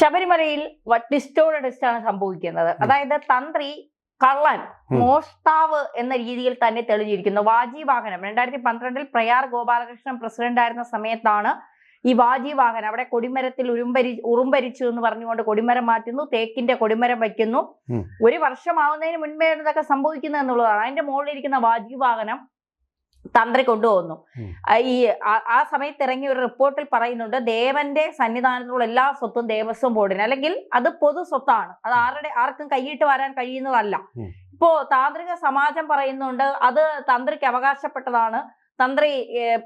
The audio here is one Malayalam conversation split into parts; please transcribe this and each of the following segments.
ശബരിമലയിൽ ടിസ്റ്റോട് ടിസ്റ്റാണ് സംഭവിക്കുന്നത്. അതായത് തന്ത്രി കള്ളൻ മോഷ്ടാവ് എന്ന രീതിയിൽ തന്നെ തെളിഞ്ഞിരിക്കുന്നു. വാജി വാഹനം രണ്ടായിരത്തി പന്ത്രണ്ടിൽ പ്രയാർ ഗോപാലകൃഷ്ണൻ പ്രസിഡന്റ് ആയിരുന്ന സമയത്താണ് ഈ വാജി വാഹനം അവിടെ കൊടിമരത്തിൽ ഉരുമ്പരി ഉറുമ്പരിച്ചു എന്ന് പറഞ്ഞുകൊണ്ട് കൊടിമരം മാറ്റുന്നു തേക്കിന്റെ കൊടിമരം വയ്ക്കുന്നു. ഒരു വർഷമാവുന്നതിന് മുൻപേ ഇതൊക്കെ സംഭവിക്കുന്നത് എന്നുള്ളതാണ്. അതിന്റെ മുകളിലിരിക്കുന്ന വാജി വാഹനം തന്ത്രി കൊണ്ടുപോകുന്നു. ഈ ആ- സമയത്ത് ഇറങ്ങിയ ഒരു റിപ്പോർട്ടിൽ പറയുന്നുണ്ട് ദേവന്റെ സന്നിധാനത്തിലുള്ള എല്ലാ സ്വത്തും ദേവസ്വം ബോർഡിന്. അല്ലെങ്കിൽ അത് പൊതു സ്വത്താണ്. അത് ആരുടെ ആർക്കും കൈയിട്ട് വരാൻ കഴിയുന്നതല്ല. ഇപ്പോ താന്ത്രിക സമാജം പറയുന്നുണ്ട് അത് തന്ത്രിക്ക് അവകാശപ്പെട്ടതാണ്. തന്ത്രി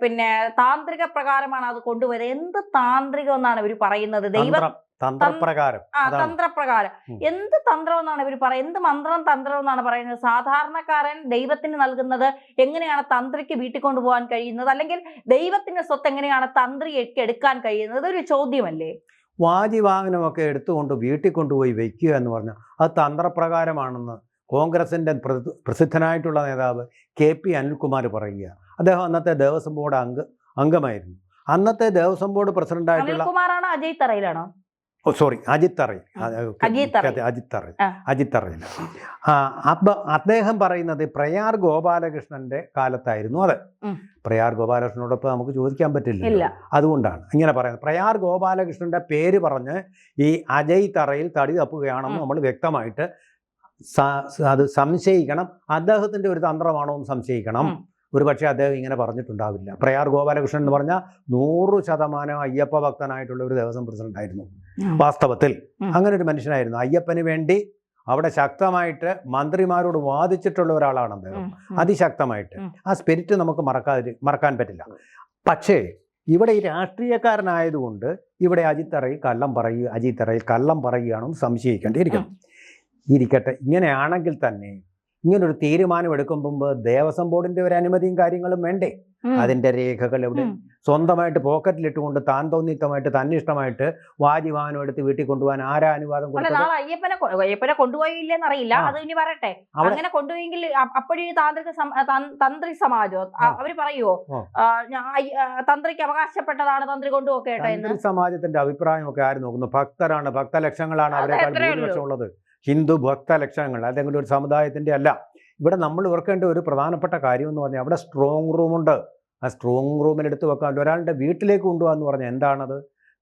പിന്നെ താന്ത്രിക പ്രകാരമാണ് അത് കൊണ്ടുപോയത് എന്ത് താന്ത്രികം എന്നാണ് ഇവർ പറയുന്നത്? ദൈവം തന്ത്രം തന്ത്രപ്രകാരം. ആ. തന്ത്രപ്രകാരം. എന്ത് തന്ത്രം എന്നാണ് ഇവർ പറയുന്നത്? എന്ത് മന്ത്രം തന്ത്രം എന്നാണ് പറയുന്നത്? സാധാരണക്കാരൻ ദൈവത്തിന് നൽകുന്നത് എങ്ങനെയാണ് തന്ത്രിക്ക് വീട്ടിൽ കൊണ്ടുപോകാൻ കഴിയുന്നത്? അല്ലെങ്കിൽ ദൈവത്തിന്റെ സ്വത്ത് എങ്ങനെയാണ് തന്ത്രിക്ക് എടുക്കാൻ കഴിയുന്നത്? ഒരു ചോദ്യമല്ലേ? വാജി വാഹനമൊക്കെ എടുത്തുകൊണ്ട് വീട്ടിൽ കൊണ്ടുപോയി വെക്കുക എന്ന് പറഞ്ഞാൽ അത് തന്ത്രപ്രകാരമാണെന്ന് കോൺഗ്രസിന്റെ പ്രസിദ്ധനായിട്ടുള്ള നേതാവ് കെ പി അനിൽകുമാർ പറയുക അദ്ദേഹം അന്നത്തെ ദേവസ്വം ബോർഡ് അംഗ അംഗമായിരുന്നു. അന്നത്തെ ദേവസ്വം ബോർഡ് പ്രസിഡന്റായിട്ടുള്ള കുമാറാണോ അജയ് തറയിലാണോ ഓ സോറി അജിത് തറയിൽ അജിത് തറയിൽ. അജിത് തറയിൽ. അജിത് അപ്പം അദ്ദേഹം പറയുന്നത് പ്രയാർ ഗോപാലകൃഷ്ണന്റെ കാലത്തായിരുന്നു അത്. പ്രയാർ ഗോപാലകൃഷ്ണനോടൊപ്പം നമുക്ക് ചോദിക്കാൻ പറ്റില്ല അതുകൊണ്ടാണ് ഇങ്ങനെ പറയുന്നത്. പ്രയാർ ഗോപാലകൃഷ്ണന്റെ പേര് പറഞ്ഞ് ഈ അജയ് തറയിൽ തടി തപ്പുകയാണെന്ന് നമ്മൾ വ്യക്തമായിട്ട് അത് സംശയിക്കണം. അദ്ദേഹത്തിന്റെ ഒരു തന്ത്രമാണോ എന്ന് സംശയിക്കണം. ഒരു പക്ഷേ അദ്ദേഹം ഇങ്ങനെ പറഞ്ഞിട്ടുണ്ടാവില്ല. പ്രയാർ ഗോപാലകൃഷ്ണൻ എന്ന് പറഞ്ഞാൽ നൂറ് ശതമാനം അയ്യപ്പ ഭക്തനായിട്ടുള്ള ഒരു ദേവസ്വം പ്രസിഡന്റ് ആയിരുന്നു. വാസ്തവത്തിൽ അങ്ങനെ ഒരു മനുഷ്യനായിരുന്നു. അയ്യപ്പന് വേണ്ടി അവിടെ ശക്തമായിട്ട് മന്ത്രിമാരോട് വാദിച്ചിട്ടുള്ള ഒരാളാണ് അദ്ദേഹം. അതിശക്തമായിട്ട്. ആ സ്പിരിറ്റ് നമുക്ക് മറക്കാതി മറക്കാൻ പറ്റില്ല. പക്ഷേ ഇവിടെ ഈ രാഷ്ട്രീയക്കാരനായതുകൊണ്ട് ഇവിടെ അജിത്തറയിൽ കള്ളം പറയുക അജിത്തറയിൽ കള്ളം പറയുകയാണെന്ന് സംശയിക്കേണ്ടിയിരിക്കണം ഇരിക്കട്ടെ ഇങ്ങനെയാണെങ്കിൽ തന്നെ ഇങ്ങനൊരു തീരുമാനം എടുക്കുമ്പോൾ ദേവസ്വം ബോർഡിന്റെ ഒരു അനുമതിയും കാര്യങ്ങളും വേണ്ടേ? അതിന്റെ രേഖകൾ എവിടെ. സ്വന്തമായിട്ട് പോക്കറ്റിലിട്ടുകൊണ്ട് താൻ തോന്നിത്തമായിട്ട് തന്നിഷ്ടമായിട്ട് വാജിവാഹനം എടുത്ത് വീട്ടിൽ കൊണ്ടുപോകാൻ ആരാ അനുവാദം അയ്യപ്പനെ കൊണ്ടുപോയില്ലെന്ന് അറിയില്ല. അത് ഇനി പറയട്ടെ. അങ്ങനെ കൊണ്ടുപോയെങ്കിൽ അപ്പോഴേ താന്ത്രിക തന്ത്രി സമാജോ. അവർ പറയുവോ? തന്ത്രിക്ക് അവകാശപ്പെട്ടതാണ് തന്ത്രി കൊണ്ടുപോകട്ടെ തന്ത്രി സമാജത്തിന്റെ അഭിപ്രായമൊക്കെ ആര് നോക്കുന്നു? ഭക്തരാണ് ഭക്തലക്ഷങ്ങളാണ് അവരെ അവരെക്കാൾ. ഭൂരിപക്ഷം ഉള്ളത് ഹിന്ദു ഭക്ത ലക്ഷണങ്ങൾ അതെങ്കിലും ഒരു സമുദായത്തിന്റെ അല്ല. ഇവിടെ നമ്മൾ ഓർക്കേണ്ട ഒരു പ്രധാനപ്പെട്ട കാര്യം എന്ന് പറഞ്ഞാൽ അവിടെ സ്ട്രോങ് റൂമുണ്ട് ആ സ്ട്രോങ് റൂമിൽ എടുത്ത് വെക്കാൻ ഒരാളുടെ വീട്ടിലേക്ക് കൊണ്ടുപോകാന്ന് പറഞ്ഞാൽ എന്താണത്?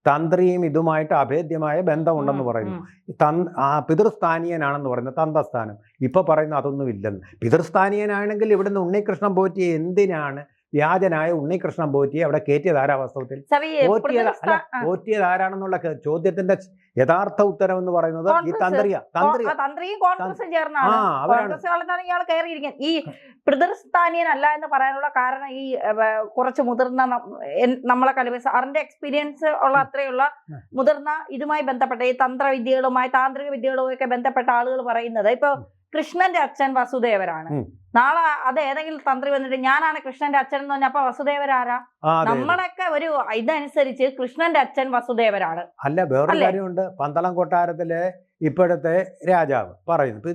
തന്ത്രിയും ഇതുമായിട്ട് അഭേദ്യമായ ബന്ധമുണ്ടെന്ന് പറയുന്നു. തന് ആ പിതൃസ്ഥാനീയനാണെന്ന് പറയുന്നത് തന്തസ്ഥാനം. ഇപ്പൊ പറയുന്ന അതൊന്നും ഇല്ലെന്ന് പിതൃസ്ഥാനീയനാണെങ്കിൽ ഇവിടുന്ന് ഉണ്ണികൃഷ്ണൻ പോറ്റി എന്തിനാണ് വ്യാജനായ ഉണ്ണികൃഷ്ണൻ പോറ്റി അവിടെ കയറ്റിയത് ആരാ വാസ്തവത്തിൽ? പോറ്റിയത് അല്ല പോറ്റിയത് ആരാണെന്നുള്ള ചോദ്യത്തിന്റെ യഥാർത്ഥ ഉത്തരം എന്ന് പറയുന്നത് ഈ. തന്ത്രിയ തന്ത്രിയ. കോൺഗ്രസും ചേർന്നാണ്. ഈ പിതൃസ്ഥാനീയനല്ല എന്ന് പറയാനുള്ള കാരണം ഈ കുറച്ച് മുതിർന്ന നമ്മളെ കലിവ സാറിന്റെ എക്സ്പീരിയൻസ് ഉള്ള അത്രയുള്ള മുതിർന്ന ഇതുമായി ബന്ധപ്പെട്ട ഈ തന്ത്രവിദ്യകളുമായി താന്ത്രിക വിദ്യകളുമായി ബന്ധപ്പെട്ട ആളുകൾ പറയുന്നത്. ഇപ്പൊ കൃഷ്ണന്റെ അച്ഛൻ വസുദേവരാണ്. നാളെ അത് ഏതെങ്കിലും തന്ത്രി വന്നിട്ട് ഞാനാണ് കൃഷ്ണന്റെ അച്ഛൻ എന്ന് പറഞ്ഞാൽ അപ്പൊ വസുദേവരാരാ. നമ്മളൊക്കെ ഒരു ഇതനുസരിച്ച് കൃഷ്ണന്റെ അച്ഛൻ വസുദേവരാണ്. അല്ല വേറൊരു? കാര്യമുണ്ട്. പന്തളം കൊട്ടാരത്തിലെ ഇപ്പോഴത്തെ രാജാവ് പറയുന്നു.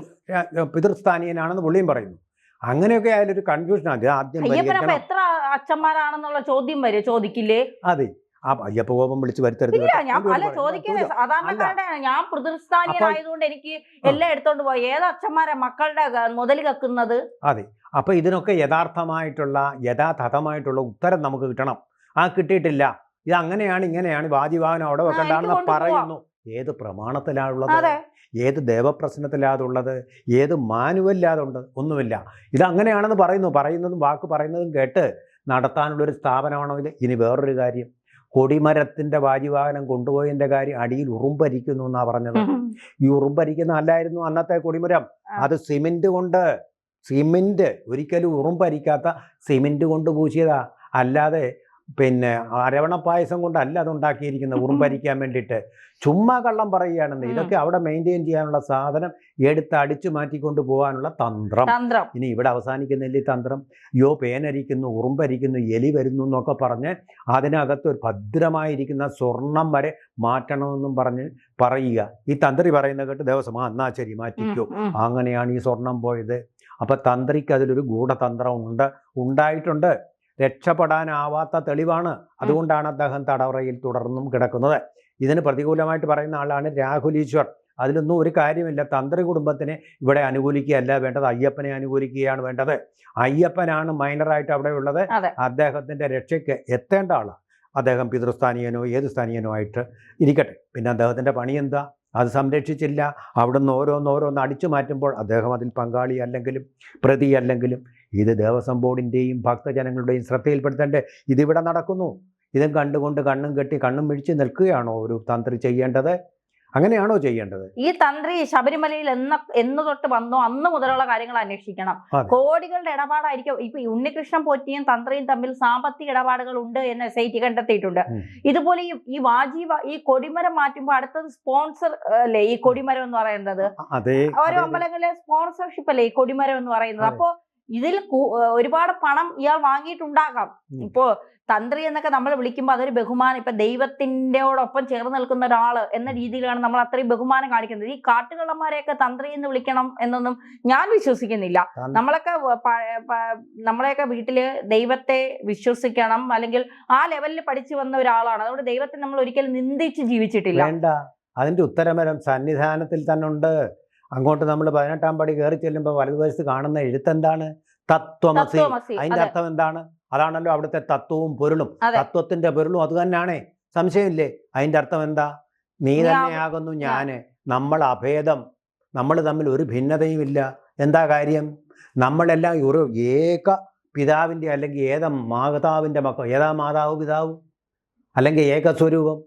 പിതൃസ്ഥാനീയനാണെന്ന് പുള്ളിയും പറയുന്നു. അങ്ങനെയൊക്കെ ആയാലും ഒരു കൺഫ്യൂഷൻ ആദ്യം പരിഹരിക്കണം. എത്ര അച്ഛന്മാരാണെന്നുള്ള ചോദ്യം വരെ ചോദിക്കില്ലേ? അതെ. ആ അയ്യപ്പ കോപം വിളിച്ച് വരുത്തരുത് ഞാൻ പല. ചോദിക്കുന്നത് സാധാരണക്കാരുടെ ഞാൻ പ്രതിസ്ഥാനീയനായതുകൊണ്ട് എനിക്ക് എല്ലാം എടുത്തോണ്ട് പോയി. ഏത് അച്ഛന്മാരെ മക്കളുടെ മുതൽ കക്കുന്നത്? അതെ. അപ്പൊ ഇതിനൊക്കെ യഥാർത്ഥമായിട്ടുള്ള യഥാതഥമായിട്ടുള്ള ഉത്തരം നമുക്ക് കിട്ടണം. ആ കിട്ടിയിട്ടില്ല. ഇത് അങ്ങനെയാണ് ഇങ്ങനെയാണ് വാജിവാഹനം അവിടെ വെക്കണ്ടാണെന്ന്. പറയുന്നു. ഏത് പ്രമാണത്തിലാണുള്ളത്? ഏത് ദേവപ്രശ്നത്തിലാതുള്ളത് ഏത് മാനുവല്ലാതുണ്ട് ഒന്നുമില്ല. ഇത് അങ്ങനെയാണെന്ന് പറയുന്നു. പറയുന്നതും വാക്ക് പറയുന്നതും കേട്ട് നടത്താനുള്ളൊരു സ്ഥാപനമാണോ ഇത്? ഇനി വേറൊരു കാര്യം. കൊടിമരത്തിന്റെ വാജിവാഹനം കൊണ്ടുപോയതിന്റെ കാര്യം അടിയിൽ ഉറുമ്പരിക്കുന്നു എന്നാ പറഞ്ഞത്. ഈ ഉറുമ്പരിക്കുന്ന അല്ലായിരുന്നു അന്നത്തെ കൊടിമരം. അത് സിമെന്റ് കൊണ്ട് സിമെന്റ് ഒരിക്കലും ഉറുമ്പരിക്കാത്ത സിമെന്റ് കൊണ്ട് പൂശിയതാ. അല്ലാതെ പിന്നെ അരവണ പായസം കൊണ്ടല്ല അത് ഉണ്ടാക്കിയിരിക്കുന്നത് ഉറുമ്പരിക്കാൻ വേണ്ടിയിട്ട്. ചുമ്മാ കള്ളം പറയുകയാണെന്ന് ഇതൊക്കെ അവിടെ മെയിന്റെയിൻ ചെയ്യാനുള്ള സാധനം എടുത്ത് അടിച്ചു മാറ്റിക്കൊണ്ട് പോകാനുള്ള തന്ത്രം. ഇനി ഇവിടെ അവസാനിക്കുന്നില്ല ഈ തന്ത്രം? യോ പേനരിക്കുന്നു ഉറുമ്പരിക്കുന്നു എലി വരുന്നു എന്നൊക്കെ പറഞ്ഞ് അതിനകത്ത് ഒരു ഭദ്രമായിരിക്കുന്ന സ്വർണം വരെ മാറ്റണമെന്നും പറഞ്ഞ് പറയുക. ഈ തന്ത്രി പറയുന്ന കേട്ട് ദേവസ്വം ആ എന്നാ ശരി മാറ്റിക്കോ. അങ്ങനെയാണ് ഈ സ്വർണം പോയത്. അപ്പൊ തന്ത്രിക്ക് അതിലൊരു ഗൂഢതന്ത്രം ഉണ്ട് ഉണ്ടായിട്ടുണ്ട്. രക്ഷപ്പെടാനാവാത്ത തെളിവാണ് അതുകൊണ്ടാണ് അദ്ദേഹം തടവറയിൽ തുടർന്നും കിടക്കുന്നത്. ഇതിന് പ്രതികൂലമായിട്ട് പറയുന്ന ആളാണ് രാഹുൽ ഈശ്വർ. അതിലൊന്നും ഒരു കാര്യമില്ല. തന്ത്രി കുടുംബത്തിനെ ഇവിടെ അനുകൂലിക്കുകയല്ല വേണ്ടത്. അയ്യപ്പനെ അനുകൂലിക്കുകയാണ് വേണ്ടത്. അയ്യപ്പനാണ് മൈനറായിട്ട് അവിടെ ഉള്ളത്. അദ്ദേഹത്തിന്റെ അദ്ദേഹത്തിന്റെ രക്ഷയ്ക്ക് എത്തേണ്ട ആളാണ് അദ്ദേഹം പിതൃസ്ഥാനീയനോ ഏത് സ്ഥാനീയനോ ആയിട്ട് ഇരിക്കട്ടെ. പിന്നെ അദ്ദേഹത്തിന്റെ പണി എന്താ? അത് സംരക്ഷിച്ചില്ല. അവിടുന്ന് ഓരോന്നോരോന്ന് ഓരോന്ന് അടിച്ചു മാറ്റുമ്പോൾ അദ്ദേഹം അതിൽ പങ്കാളി അല്ലെങ്കിലും പ്രതി അല്ലെങ്കിലും ഇത് ദേവസ്വം ബോർഡിന്റെയും ഭക്തജനങ്ങളുടെയും ശ്രദ്ധയിൽപ്പെടുത്തേണ്ടേ ഇതിവിടെ നടക്കുന്നു. ഇതും കണ്ടുകൊണ്ട് കണ്ണും കെട്ടി കണ്ണും മിഴിച്ച് നിൽക്കുകയാണോ ഒരു തന്ത്രി ചെയ്യേണ്ടത്? അങ്ങനെയാണോ ചെയ്യേണ്ടത്? ഈ തന്ത്രി ശബരിമലയിൽ എന്ന എന്ന് തൊട്ട് വന്നോ അന്ന് മുതലുള്ള കാര്യങ്ങൾ അന്വേഷിക്കണം. കോടികളുടെ ഇടപാടായിരിക്കും. ഇപ്പൊ ഉണ്ണികൃഷ്ണൻ പോറ്റിയും തന്ത്രിയും തമ്മിൽ സാമ്പത്തിക ഇടപാടുകൾ ഉണ്ട് എന്ന് എസ് ഐ ടി കണ്ടെത്തിയിട്ടുണ്ട്. ഇതുപോലെ ഈ ഈ വാജി ഈ കൊടിമരം മാറ്റുമ്പോൾ അടുത്തത് സ്പോൺസർ അല്ലേ? ഈ കൊടിമരം എന്ന് പറയുന്നത്. ഓരോ അമ്പലങ്ങളിലെ സ്പോൺസർഷിപ്പ് അല്ലേ ഈ കൊടിമരം എന്ന് പറയുന്നത്. അപ്പോ ഇതിൽ ഒരുപാട് പണം ഇയാൾ വാങ്ങിയിട്ടുണ്ടാകാം. ഇപ്പോ തന്ത്രി എന്നൊക്കെ നമ്മൾ വിളിക്കുമ്പോൾ അതൊരു ബഹുമാനം ഇപ്പൊ ദൈവത്തിന്റെയോടൊപ്പം ചേർന്ന് നിൽക്കുന്ന ഒരാൾ എന്ന രീതിയിലാണ് നമ്മൾ അത്രയും ബഹുമാനം കാണിക്കുന്നത്. ഈ കാട്ടുകള്ളന്മാരെയൊക്കെ തന്ത്രി എന്ന് വിളിക്കണം എന്നൊന്നും ഞാൻ വിശ്വസിക്കുന്നില്ല. നമ്മളൊക്കെ നമ്മളെയൊക്കെ വീട്ടിൽ ദൈവത്തെ വിശ്വസിക്കണം അല്ലെങ്കിൽ ആ ലെവലിൽ പഠിച്ചു വന്ന ഒരാളാണ്. അതുകൊണ്ട് ദൈവത്തെ നമ്മൾ ഒരിക്കലും നിന്ദിച്ച് ജീവിച്ചിട്ടില്ല. അതിന്റെ ഉത്തരമരം സന്നിധാനത്തിൽ തന്നെ ഉണ്ട് അങ്ങോട്ട് നമ്മൾ പതിനെട്ടാം പടി കയറി ചെല്ലുമ്പോൾ വലതുവശത്ത് കാണുന്ന എഴുത്തെന്താണ്? തത്വമസി. തത്വമസി അതിന്റെ അർത്ഥം എന്താണ്? അതാണല്ലോ അവിടുത്തെ തത്വവും പൊരുളും. തത്വത്തിന്റെ പൊരുളും അത് തന്നെയാണേ സംശയമില്ലേ? അതിന്റെ അർത്ഥം എന്താ? നീ നീ തന്നെയാകുന്നു ഞാൻ. നമ്മൾ അഭേദം. നമ്മൾ തമ്മിൽ ഒരു ഭിന്നതയും ഇല്ല എന്താ കാര്യം? നമ്മളെല്ലാം ഒരു ഏക പിതാവിന്റെ അല്ലെങ്കിൽ ഏത മാതാവിന്റെ മക്കൾ ഏതാ മാതാവ് പിതാവ്? അല്ലെങ്കിൽ ഏകസ്വരൂപം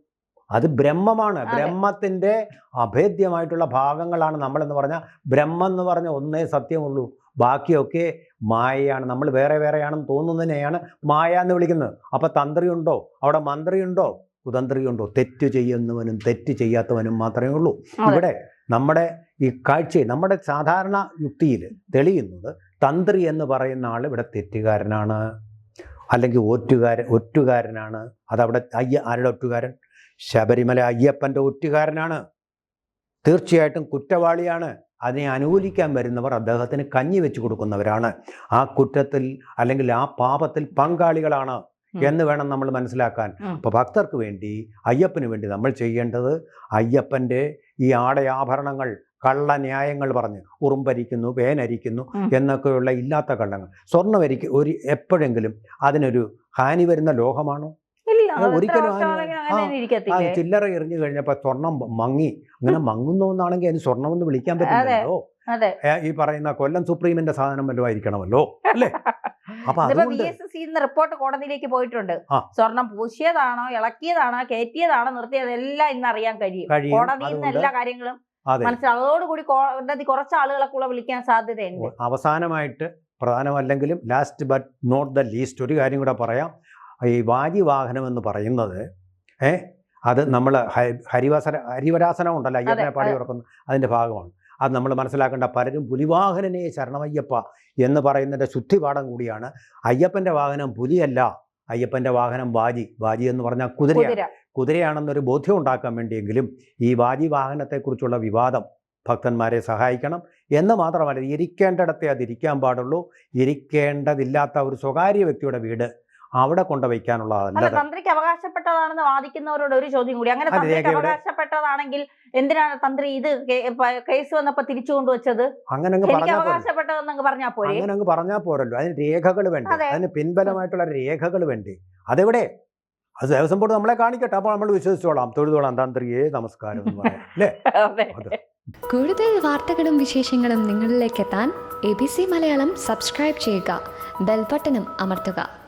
അത് ബ്രഹ്മമാണ്. ബ്രഹ്മത്തിന്റെ ബ്രഹ്മത്തിന്റെ അഭേദ്യമായിട്ടുള്ള ഭാഗങ്ങളാണ് നമ്മളെന്ന് പറഞ്ഞാൽ ബ്രഹ്മം എന്ന് പറഞ്ഞ ഒന്നേ സത്യമുള്ളൂ. ബാക്കിയൊക്കെ മായയാണ്. നമ്മൾ വേറെ വേറെയാണെന്ന് തോന്നുന്നതിനെയാണ് മായ എന്ന് വിളിക്കുന്നത്. അപ്പോൾ തന്ത്രിയുണ്ടോ? അവിടെ മന്ത്രിയുണ്ടോ? കുതന്ത്രിയുണ്ടോ? തെറ്റ് ചെയ്യുന്നവനും തെറ്റ് ചെയ്യാത്തവനും മാത്രമേ ഉള്ളൂ. ഇവിടെ നമ്മുടെ ഈ കാഴ്ച നമ്മുടെ സാധാരണ യുക്തിയിൽ തെളിയുന്നത് തന്ത്രി എന്ന് പറയുന്ന ആൾ ഇവിടെ തെറ്റുകാരനാണ്. അല്ലെങ്കിൽ ഒറ്റുകാരൻ ഒറ്റുകാരനാണ്. അതവിടെ അയ്യ ആരുടെ ഒറ്റുകാരൻ? ശബരിമല അയ്യപ്പന്റെ ഒറ്റുകാരനാണ്. തീർച്ചയായിട്ടും കുറ്റവാളിയാണ്. അതിനെ അനുകൂലിക്കാൻ വരുന്നവർ അദ്ദേഹത്തിന് കഞ്ഞി വെച്ച് കൊടുക്കുന്നവരാണ്. ആ കുറ്റത്തിൽ അല്ലെങ്കിൽ ആ പാപത്തിൽ പങ്കാളികളാണ് എന്ന് വേണം നമ്മൾ മനസ്സിലാക്കാൻ. അപ്പോൾ ഭക്തർക്ക് വേണ്ടി അയ്യപ്പന് വേണ്ടി നമ്മൾ ചെയ്യേണ്ടത് അയ്യപ്പന്റെ ഈ ആടയാഭരണങ്ങൾ കള്ള ന്യായങ്ങൾ പറഞ്ഞ് ഉറുമ്പരിക്കുന്നു വേനരിക്കുന്നു. എന്നൊക്കെയുള്ള ഇല്ലാത്ത കള്ളങ്ങൾ. സ്വർണമരിക്ക് ഒരു എപ്പോഴെങ്കിലും അതിനൊരു ഹാനി വരുന്ന ലോഹമാണോ? ഒരിക്കലും ആ, ചില്ലറ എറിഞ്ഞു കഴിഞ്ഞപ്പോൾ സ്വർണം മങ്ങി. അങ്ങനെ മങ്ങുന്നു എന്നാണെങ്കിൽ അതിന് സ്വർണം ഒന്ന് വിളിക്കാൻ പറ്റില്ലല്ലോ. ഈ പറയുന്ന കൊല്ലം സുപ്രീമിന്റെ സാധനം വല്ലതും ആയിരിക്കണമല്ലോ അല്ലേ? അപ്പൊ റിപ്പോർട്ട് കോടതിയിലേക്ക് പോയിട്ടുണ്ട്. സ്വർണം പൂശിയതാണോ ഇളക്കിയതാണോ കയറ്റിയതാണോ നിർത്തിയതെല്ലാം ഇന്ന് അറിയാൻ കഴിയും. കോടതിയിൽ നിന്ന് എല്ലാ കാര്യങ്ങളും അതെ. മനസ്സിലാവും അതോടുകൂടി കോടതി കുറച്ച് ആളുകളെ കൂടെ വിളിക്കാൻ സാധ്യതയുണ്ട്. അവസാനമായിട്ട് പ്രധാനമല്ലെങ്കിലും last but not the least ഒരു കാര്യം കൂടെ പറയാം. ഈ വാജി വാഹനം എന്ന് പറയുന്നത് ഏ അത് നമ്മൾ ഹരിവാസന ഹരിവരാസനം ഉണ്ടല്ലോ അയ്യപ്പനെ പാടി ഉറക്കുന്ന അതിന്റെ ഭാഗമാണ്. അത് നമ്മൾ മനസ്സിലാക്കേണ്ട പലരും പുലിവാഹനനെ ശരണമയ്യപ്പ എന്ന് പറയുന്നതിന്റെ ശുദ്ധിപാഠം കൂടിയാണ്. അയ്യപ്പന്റെ വാഹനം പുലിയല്ല. അയ്യപ്പന്റെ വാഹനം വാജി. വാജി എന്ന് പറഞ്ഞാൽ കുതിരയാണ്. കുതിര. കുതിരയാണെന്നൊരു ബോധ്യം ഉണ്ടാക്കാൻ വേണ്ടിയെങ്കിലും ഈ വാജി വാഹനത്തെക്കുറിച്ചുള്ള വിവാദം ഭക്തന്മാരെ സഹായിക്കണം എന്ന് മാത്രമല്ല ഇരിക്കേണ്ടിടത്തെ അതിരിക്കാൻ പാടുള്ളൂ. ഇരിക്കേണ്ടതില്ലാത്ത ഒരു സ്വകാര്യ വ്യക്തിയുടെ വീട് അവിടെ അല്ല തന്ത്രിക്ക് അവകാശപ്പെട്ടതാണെന്ന് വാദിക്കുന്നവരോട് ഒരു ചോദ്യം കൂടി. അങ്ങനെ തന്ത്രിക്ക് അവകാശപ്പെട്ടതാണെങ്കിൽ എന്തിനാണ് തന്ത്രി ഇത് കേസ് വന്നപ്പോ തിരിച്ചു കൊണ്ടുവച്ചത്? അങ്ങനെ പറഞ്ഞാൽ പോരെ. അവകാശപ്പെട്ടതെന്നങ്ങ് പറഞ്ഞാ പോരെ? അങ്ങനെ അങ്ങ് പറഞ്ഞാൽ പോരല്ലോ. അതിന് രേഖകൾ വേണ്ട? അതെ. അതിന് പിൻബലമായിട്ടുള്ള രേഖകൾ വേണ്ടേ? അതെവിടെ? അത് ദേവസ്വം ബോർഡ് നമ്മളെ കാണിക്കട്ടെ. അപ്പോൾ നമ്മൾ വിശ്വസിച്ചോളാം. തൊഴുതോളാം തന്ത്രിയെ നമസ്കാരം എന്ന് പറയാം. അല്ലേ? കൂടുതൽ വാർത്തകളും വിശേഷങ്ങളും നിങ്ങളിലേക്ക് എത്താൻ A B C Malayalam subscribe ചെയ്യുക. ബെൽബട്ടനും അമർത്തുക.